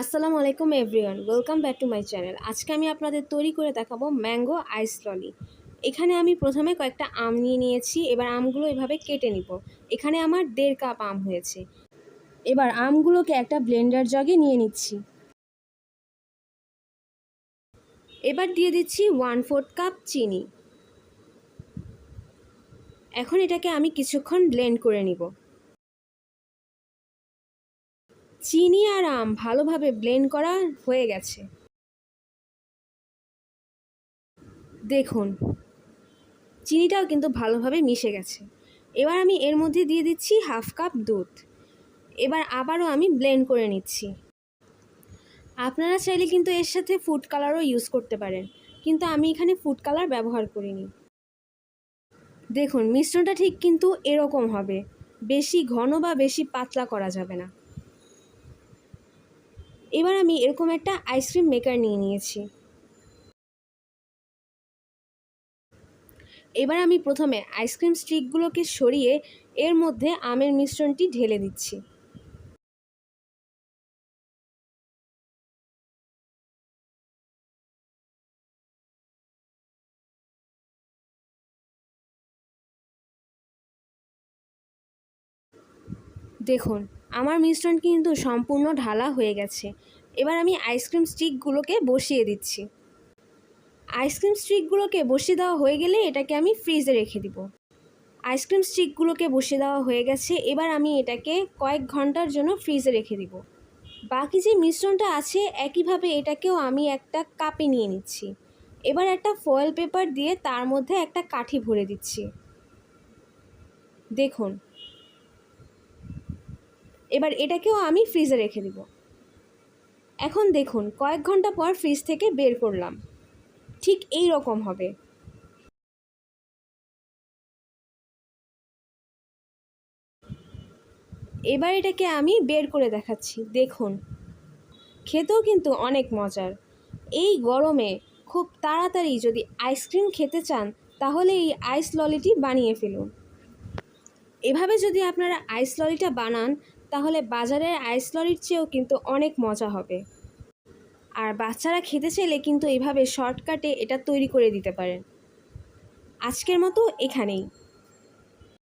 আসসালামু আলাইকুম everyone, welcome back to my channel. আজকে আমি আপনাদের তৈরি করে দেখাবো ম্যাঙ্গো আইস ললি। এখানে আমি প্রথমে কয়েকটা আম নিয়ে নিয়েছি, এবার আমগুলো এভাবে কেটে নিব। এখানে আমার দেড় কাপ আম হয়েছে। এবার আমগুলোকে একটা ব্লেন্ডার জগে নিয়ে নিচ্ছি। এবার দিয়ে দিচ্ছি ওয়ান ফোর্থ কাপ চিনি। এখন এটাকে আমি কিছুক্ষণ ব্লেন্ড করে নিব। চিনি আর আম ভালোভাবে ব্লেন্ড করা হয়ে গেছে। দেখুন, চিনিটাও কিন্তু ভালোভাবে মিশে গেছে। এবার আমি এর মধ্যে দিয়ে দিচ্ছি হাফ কাপ দুধ। এবার আবারও আমি ব্লেন্ড করে নিচ্ছি। আপনারা চাইলে কিন্তু এর সাথে ফুড কালারও ইউজ করতে পারেন, কিন্তু আমি এখানে ফুড কালার ব্যবহার করিনি। দেখুন, মিশ্রণটা ঠিক কিন্তু এরকম হবে। বেশি ঘন বা বেশি পাতলা করা যাবে না। এবার আমি এরকম একটা আইসক্রিম মেকার নিয়ে নিয়েছি। এবার আমি প্রথমে আইসক্রিম স্টিকগুলোকে সরিয়ে এর মধ্যে আমের মিশ্রণটি ঢেলে দিচ্ছি। দেখুন আমার মিশ্রণ কিন্তু সম্পূর্ণ ঢালা হয়ে গেছে। এবার আমি আইসক্রিম স্টিকগুলোকে বসিয়ে দিচ্ছি। আইসক্রিম স্টিকগুলোকে বসিয়ে দেওয়া হয়ে গেলে এটাকে আমি ফ্রিজে রেখে দিব। আইসক্রিম স্টিকগুলোকে বসিয়ে দেওয়া হয়ে গেছে, এবার আমি এটাকে কয়েক ঘণ্টার জন্য ফ্রিজে রেখে দিব। বাকি যে মিশ্রণটা আছে, একইভাবে এটাকেও আমি একটা কাপে নিয়ে নিচ্ছি। এবার একটা ফয়েল পেপার দিয়ে তার মধ্যে একটা কাঠি ভরে দিচ্ছি। দেখুন এবার এটাকেও আমি ফ্রিজে রেখে দিব। এখন দেখুন, কয়েক ঘণ্টা পর ফ্রিজ থেকে বের করলাম। ঠিক এই রকম হবে। এবার এটাকে আমি বের করে দেখাচ্ছি। দেখুন, খেতেও কিন্তু অনেক মজার। এই গরমে খুব তাড়াতাড়ি যদি আইসক্রিম খেতে চান, তাহলে এই আইস ললিটি বানিয়ে ফেলুন। এভাবে যদি আপনারা আইস ললিটা বানান তাহলে বাজারের আইস লরির চেয়েও কিন্তু অনেক মজা হবে। আর বাচ্চারা খেতে চাইলে কিন্তু এভাবে শর্টকাটে এটা তৈরি করে দিতে পারেন। আজকের মতো এখানেই।